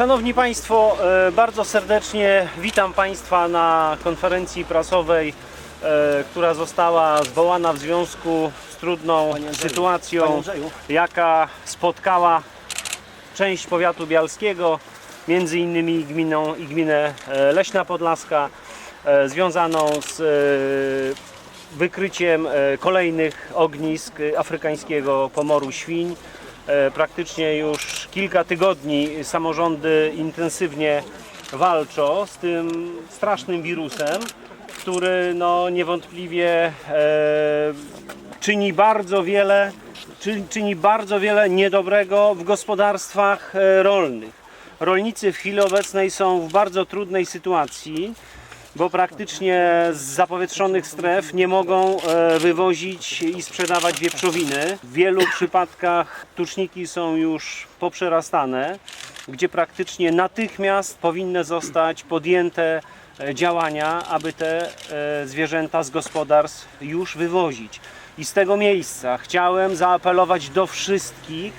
Szanowni Państwo, e, bardzo serdecznie witam Państwa na konferencji prasowej, e, która została zwołana w związku z trudną sytuacją, jaka spotkała część powiatu bialskiego, między innymi gminą i gminę e, Leśna Podlaska, związaną z wykryciem kolejnych ognisk afrykańskiego pomoru świń. E, Praktycznie już kilka tygodni samorządy intensywnie walczą z tym strasznym wirusem, który no, niewątpliwie e, czyni bardzo wiele, czy, czyni bardzo wiele niedobrego w gospodarstwach e, rolnych. Rolnicy w chwili obecnej są w bardzo trudnej sytuacji, bo praktycznie z zapowietrzonych stref nie mogą e, wywozić i sprzedawać wieprzowiny. W wielu przypadkach tuczniki są już poprzerastane, gdzie praktycznie natychmiast powinny zostać podjęte e, działania, aby te e, zwierzęta z gospodarstw już wywozić. I z tego miejsca chciałem zaapelować do wszystkich,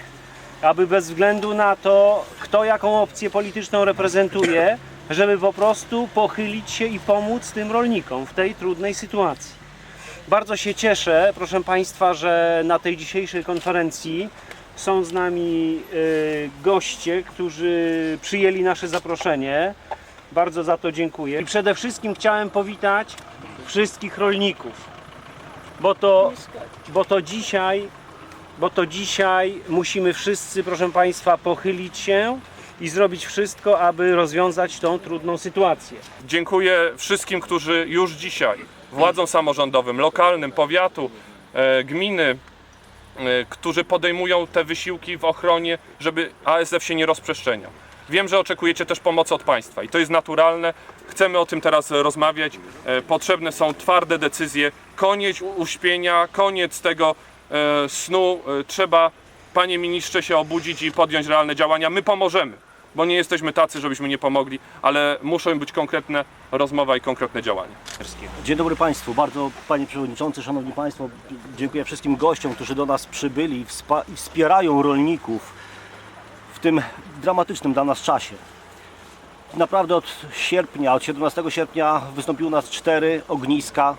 aby bez względu na to, kto jaką opcję polityczną reprezentuje, żeby po prostu pochylić się i pomóc tym rolnikom w tej trudnej sytuacji. Bardzo się cieszę, proszę Państwa, że na tej dzisiejszej konferencji są z nami y, goście, którzy przyjęli nasze zaproszenie. Bardzo za to dziękuję. I przede wszystkim chciałem powitać wszystkich rolników, bo to, bo to dzisiaj bo to dzisiaj musimy wszyscy, proszę Państwa, pochylić się i zrobić wszystko, aby rozwiązać tą trudną sytuację. Dziękuję wszystkim, którzy już dzisiaj władzom samorządowym, lokalnym, powiatu, e, gminy, e, którzy podejmują te wysiłki w ochronie, żeby ASF się nie rozprzestrzeniał. Wiem, że oczekujecie też pomocy od państwa i to jest naturalne. Chcemy o tym teraz rozmawiać. E, Potrzebne są twarde decyzje. Koniec uśpienia, koniec tego snu. Trzeba, panie ministrze, się obudzić i podjąć realne działania. My pomożemy, bo nie jesteśmy tacy, żebyśmy nie pomogli, ale muszą być konkretne rozmowa i konkretne działania. Dzień dobry Państwu, bardzo Panie Przewodniczący, Szanowni Państwo, dziękuję wszystkim gościom, którzy do nas przybyli i wspierają rolników w tym dramatycznym dla nas czasie. Naprawdę od sierpnia, od 17 sierpnia wystąpiły u nas cztery ogniska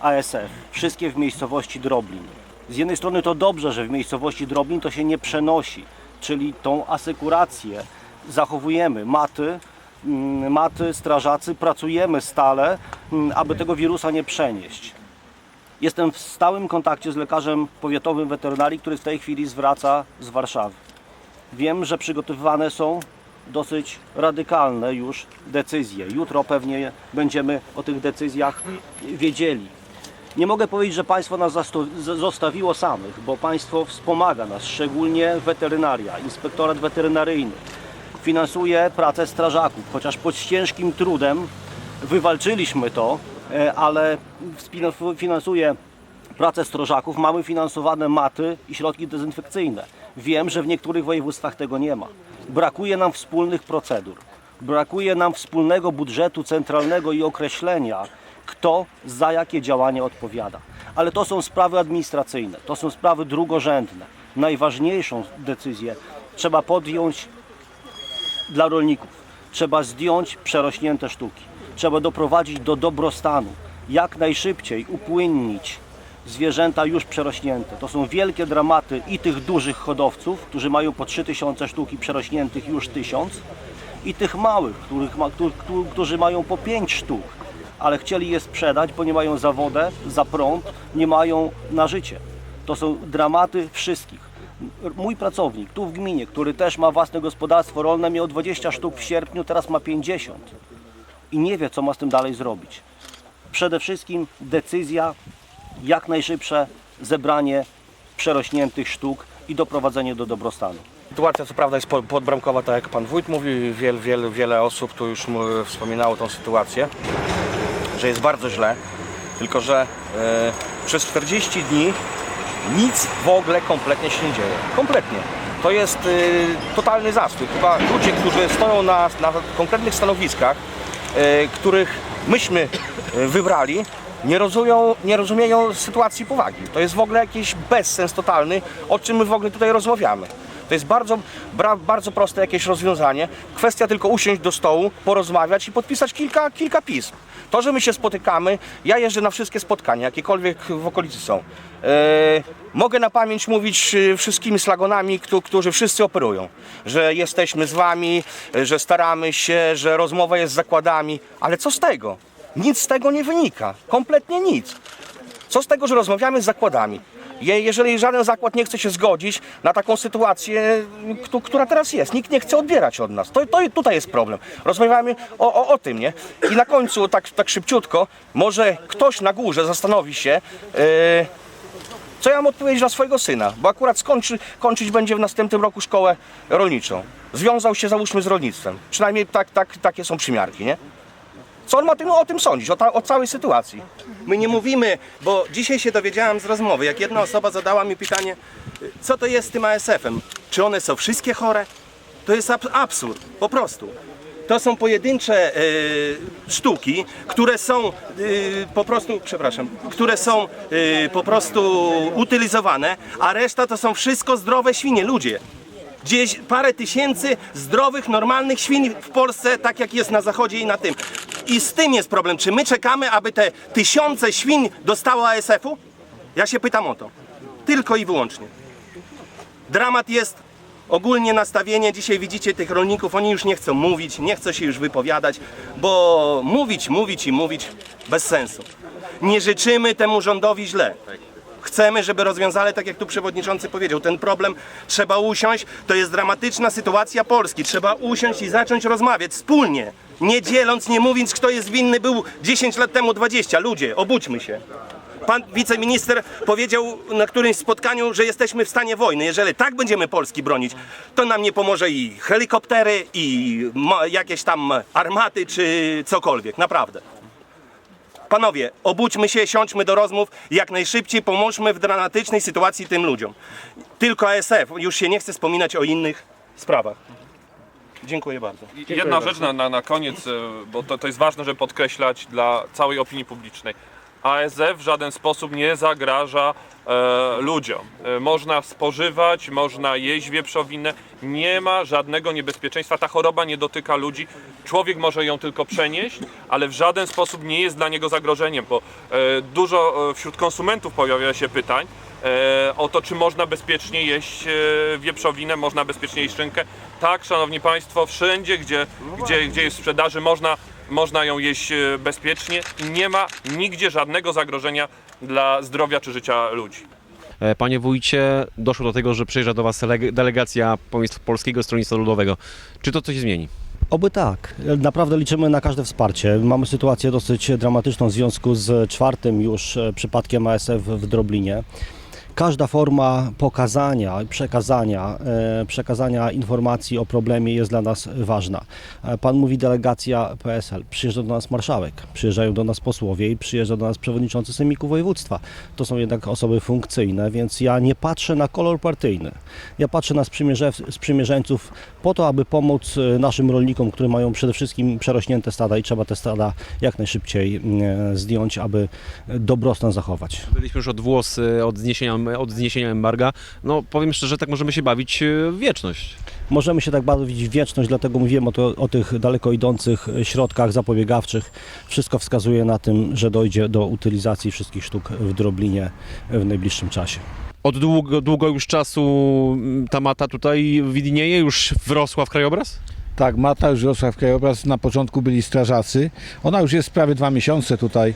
ASF, wszystkie w miejscowości Droblin. Z jednej strony to dobrze, że w miejscowości Droblin to się nie przenosi, czyli tą asekurację zachowujemy, maty, mm, maty, strażacy, pracujemy stale, mm, aby tego wirusa nie przenieść. Jestem w stałym kontakcie z lekarzem powiatowym weterynarii, który w tej chwili zwraca z Warszawy. Wiem, że przygotowywane są dosyć radykalne już decyzje. Jutro pewnie będziemy o tych decyzjach wiedzieli. Nie mogę powiedzieć, że państwo nas zostawiło samych, bo państwo wspomaga nas, szczególnie weterynaria, inspektorat weterynaryjny. Finansuje pracę strażaków, chociaż pod ciężkim trudem wywalczyliśmy to, e, ale finansuje pracę strażaków, mamy finansowane maty i środki dezynfekcyjne. Wiem, że w niektórych województwach tego nie ma. Brakuje nam wspólnych procedur. Brakuje nam wspólnego budżetu centralnego i określenia, kto za jakie działanie odpowiada. Ale to są sprawy administracyjne, to są sprawy drugorzędne. Najważniejszą decyzję trzeba podjąć dla rolników. Trzeba zdjąć przerośnięte sztuki. Trzeba doprowadzić do dobrostanu. Jak najszybciej upłynnić zwierzęta już przerośnięte. To są wielkie dramaty i tych dużych hodowców, którzy mają po 3000 sztuki przerośniętych już 1000 i tych małych, których ma, którzy, mają po 5 sztuk, ale chcieli je sprzedać, bo nie mają za wodę, za prąd, nie mają na życie. To są dramaty wszystkich. Mój pracownik tu w gminie, który też ma własne gospodarstwo rolne, miał 20 sztuk w sierpniu, teraz ma 50 i nie wie, co ma z tym dalej zrobić. Przede wszystkim decyzja, jak najszybsze zebranie przerośniętych sztuk i doprowadzenie do dobrostanu. Sytuacja co prawda jest po- podbramkowa, tak jak Pan Wójt mówi, wiel, wiel, wiele osób tu już mu wspominało tą sytuację, że jest bardzo źle, tylko że e, przez 40 dni nic w ogóle kompletnie się nie dzieje. Kompletnie. To jest e, totalny zastój. Chyba ludzie, którzy stoją na, na konkretnych stanowiskach, e, których myśmy e, wybrali, nie rozumieją, nie rozumieją sytuacji powagi. To jest w ogóle jakiś bezsens totalny, o czym my w ogóle tutaj rozmawiamy. To jest bardzo, bardzo proste jakieś rozwiązanie. Kwestia tylko usiąść do stołu, porozmawiać i podpisać kilka, kilka pism. To, że my się spotykamy, ja jeżdżę na wszystkie spotkania, jakiekolwiek w okolicy są. E, mogę na pamięć mówić e, wszystkimi slagonami, któ- którzy wszyscy operują. Że jesteśmy z wami, e, że staramy się, że rozmowa jest z zakładami, ale co z tego? Nic z tego nie wynika. Kompletnie nic. Co z tego, że rozmawiamy z zakładami? Je- Jeżeli żaden zakład nie chce się zgodzić na taką sytuację, któ- która teraz jest, nikt nie chce odbierać od nas. To, to tutaj jest problem. Rozmawiamy o, o, o tym, nie? I na końcu, tak, tak szybciutko, może ktoś na górze zastanowi się, yy, co ja mam odpowiedzieć dla swojego syna, bo akurat skończy, kończyć będzie w następnym roku szkołę rolniczą. Związał się, załóżmy, z rolnictwem. Przynajmniej tak, tak, takie są przymiarki, nie? Co on ma tym, o tym sądzić, o, ta, o całej sytuacji? My nie mówimy, bo dzisiaj się dowiedziałam z rozmowy, jak jedna osoba zadała mi pytanie, co to jest z tym ASF-em? Czy one są wszystkie chore? To jest ab- absurd, po prostu. To są pojedyncze e, sztuki, które są e, po prostu, przepraszam, które są e, po prostu utylizowane, a reszta to są wszystko zdrowe świnie, ludzie. Gdzieś parę tysięcy zdrowych, normalnych świń w Polsce, tak jak jest na zachodzie i na tym. I z tym jest problem. Czy my czekamy, aby te tysiące świń dostało ASF-u? Ja się pytam o to. Tylko i wyłącznie. Dramat jest ogólnie nastawienie. Dzisiaj widzicie tych rolników, oni już nie chcą mówić, nie chcą się już wypowiadać, bo mówić, mówić i mówić bez sensu. Nie życzymy temu rządowi źle. Chcemy, żeby rozwiązali, tak jak tu przewodniczący powiedział, ten problem trzeba usiąść. To jest dramatyczna sytuacja Polski. Trzeba usiąść i zacząć rozmawiać wspólnie. Nie dzieląc, nie mówiąc, kto jest winny, był 10 lat temu 20. Ludzie, obudźmy się. Pan wiceminister powiedział na którymś spotkaniu, że jesteśmy w stanie wojny. Jeżeli tak będziemy Polski bronić, to nam nie pomoże i helikoptery, i jakieś tam armaty, czy cokolwiek. Naprawdę. Panowie, obudźmy się, siądźmy do rozmów, jak najszybciej pomóżmy w dramatycznej sytuacji tym ludziom. Tylko ASF, już się nie chcę wspominać o innych sprawach. Dziękuję bardzo. I Jedna rzecz na, na, na koniec, e, bo to, to jest ważne, żeby podkreślać dla całej opinii publicznej. ASF w żaden sposób nie zagraża e, ludziom. E, można spożywać, można jeść wieprzowinę, nie ma żadnego niebezpieczeństwa. Ta choroba nie dotyka ludzi. Człowiek może ją tylko przenieść, ale w żaden sposób nie jest dla niego zagrożeniem, bo e, dużo wśród konsumentów pojawia się pytań o to, czy można bezpiecznie jeść wieprzowinę, można bezpiecznie jeść szynkę. Tak, szanowni państwo, wszędzie, gdzie, gdzie, gdzie jest w sprzedaży, można, można ją jeść bezpiecznie nie ma nigdzie żadnego zagrożenia dla zdrowia czy życia ludzi. E, Panie wójcie, doszło do tego, że przyjeżdża do Was deleg- delegacja Polskiego Stronnictwa Ludowego. Czy to coś zmieni? Oby tak. Naprawdę liczymy na każde wsparcie. Mamy sytuację dosyć dramatyczną w związku z czwartym już e, przypadkiem ASF w Droblinie. Każda forma pokazania, przekazania, e, przekazania informacji o problemie jest dla nas ważna. E, Pan mówi delegacja PSL. Przyjeżdża do nas marszałek, przyjeżdżają do nas posłowie i przyjeżdża do nas przewodniczący Sejmiku Województwa. To są jednak osoby funkcyjne, więc ja nie patrzę na kolor partyjny. Ja patrzę na sprzymierze- sprzymierzeńców po to, aby pomóc e, naszym rolnikom, którzy mają przede wszystkim przerośnięte stada i trzeba te stada jak najszybciej zdjąć, aby dobrostan zachować. Byliśmy już od włos od zniesienia, od zniesienia embarga. No powiem szczerze, tak możemy się bawić e, w wieczność. Możemy się tak bawić w wieczność, dlatego mówiłem o, to, o tych daleko idących środkach zapobiegawczych. Wszystko wskazuje na tym, że dojdzie do utylizacji wszystkich sztuk w droblinie w najbliższym czasie. Od długo, długo już czasu mm, ta mata tutaj widnieje, już wrosła w krajobraz? Tak, Mata już rosła w krajobraz. Na początku byli strażacy. Ona już jest prawie dwa miesiące tutaj.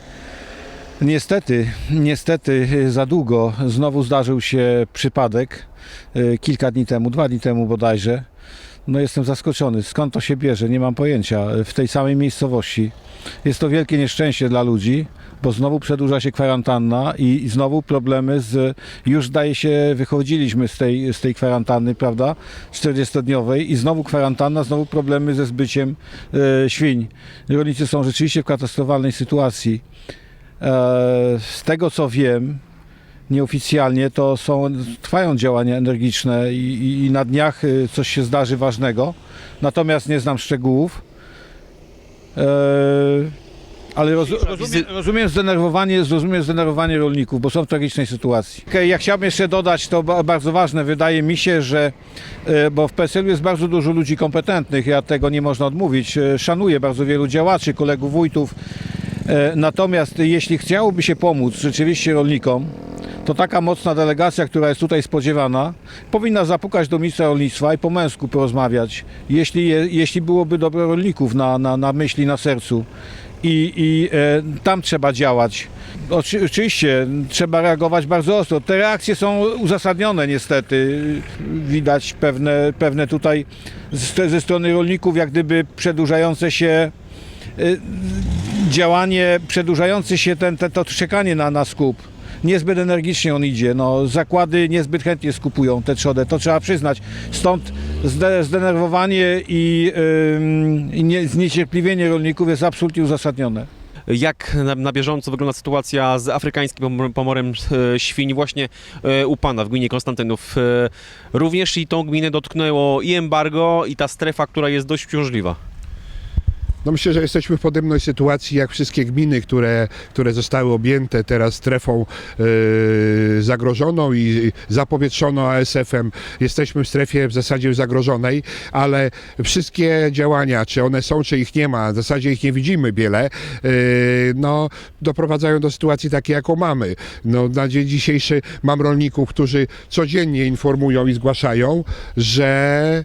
Niestety, niestety y, za długo znowu zdarzył się przypadek y, kilka dni temu, dwa dni temu bodajże. No jestem zaskoczony, skąd to się bierze, nie mam pojęcia. W tej samej miejscowości. Jest to wielkie nieszczęście dla ludzi, bo znowu przedłuża się kwarantanna i znowu problemy z... Już zdaje się wychodziliśmy z tej, z tej kwarantanny, prawda, 40-dniowej i znowu kwarantanna, znowu problemy ze zbyciem e, świń. Rolnicy są rzeczywiście w katastrofalnej sytuacji. E, z tego co wiem, nieoficjalnie, to są, trwają działania energiczne i, i, na dniach y, coś się zdarzy ważnego. Natomiast nie znam szczegółów. E, Ale roz, rozumiem, rozumiem, zdenerwowanie, rozumiem zdenerwowanie rolników, bo są w tragicznej sytuacji. Ja chciałbym jeszcze dodać, to ba- bardzo ważne, wydaje mi się, że, e, bo w PSL jest bardzo dużo ludzi kompetentnych, ja tego nie można odmówić, szanuję bardzo wielu działaczy, kolegów wójtów, Natomiast jeśli chciałoby się pomóc rzeczywiście rolnikom, to taka mocna delegacja, która jest tutaj spodziewana, powinna zapukać do ministra rolnictwa i po męsku porozmawiać, jeśli, je, jeśli byłoby dobro rolników na, na, na myśli, na sercu. I, i e, tam trzeba działać. Oczy, oczywiście trzeba reagować bardzo ostro. Te reakcje są uzasadnione niestety. Widać pewne, pewne tutaj ze strony rolników jak gdyby przedłużające się działanie, przedłużający się ten, to czekanie na, na skup. Niezbyt energicznie on idzie. No, zakłady niezbyt chętnie skupują tę trzodę, to trzeba przyznać. Stąd zde, zdenerwowanie i, i nie, zniecierpliwienie rolników jest absolutnie uzasadnione. Jak na, na bieżąco wygląda sytuacja z afrykańskim pomor- pomorem e, świń właśnie e, u Pana w gminie Konstantynów? E, również i tą gminę dotknęło i embargo i ta strefa, która jest dość uciążliwa. No myślę, że jesteśmy w podobnej sytuacji jak wszystkie gminy, które, które zostały objęte teraz strefą e, zagrożoną i zapowietrzoną ASF-em. Jesteśmy w strefie w zasadzie zagrożonej, ale wszystkie działania, czy one są, czy ich nie ma, w zasadzie ich nie widzimy wiele, e, no doprowadzają do sytuacji takiej, jaką mamy. No, na dzień dzisiejszy mam rolników, którzy codziennie informują i zgłaszają, że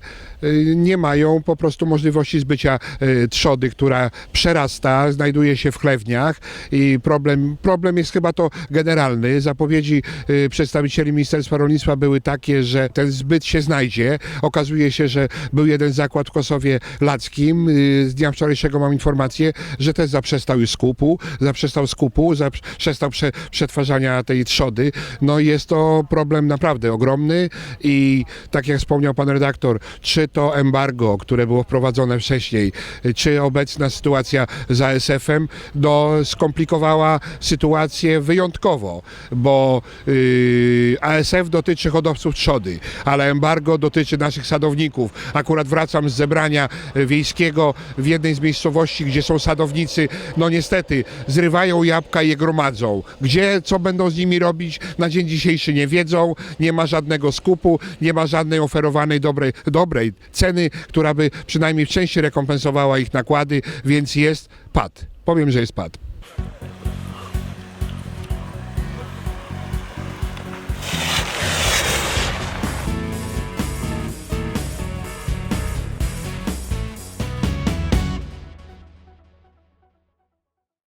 nie mają po prostu możliwości zbycia y, trzody, która przerasta, znajduje się w chlewniach i problem, problem jest chyba to generalny. Zapowiedzi y, przedstawicieli Ministerstwa Rolnictwa były takie, że ten zbyt się znajdzie. Okazuje się, że był jeden zakład w Kosowie Lackim. y, Z dnia wczorajszego mam informację, że też zaprzestał już skupu, zaprzestał skupu, zaprzestał prze, przetwarzania tej trzody. No jest to problem naprawdę ogromny i tak jak wspomniał pan redaktor, czy to embargo, które było wprowadzone wcześniej, czy obecna sytuacja z ASF-em, no skomplikowała sytuację wyjątkowo, bo yy, ASF dotyczy hodowców trzody, ale embargo dotyczy naszych sadowników. Akurat wracam z zebrania wiejskiego w jednej z miejscowości, gdzie są sadownicy, no niestety zrywają jabłka i je gromadzą. Gdzie, co będą z nimi robić, na dzień dzisiejszy nie wiedzą, nie ma żadnego skupu, nie ma żadnej oferowanej dobrej, dobrej ceny, która by przynajmniej w części rekompensowała ich nakłady, więc jest pad. Powiem, że jest pad.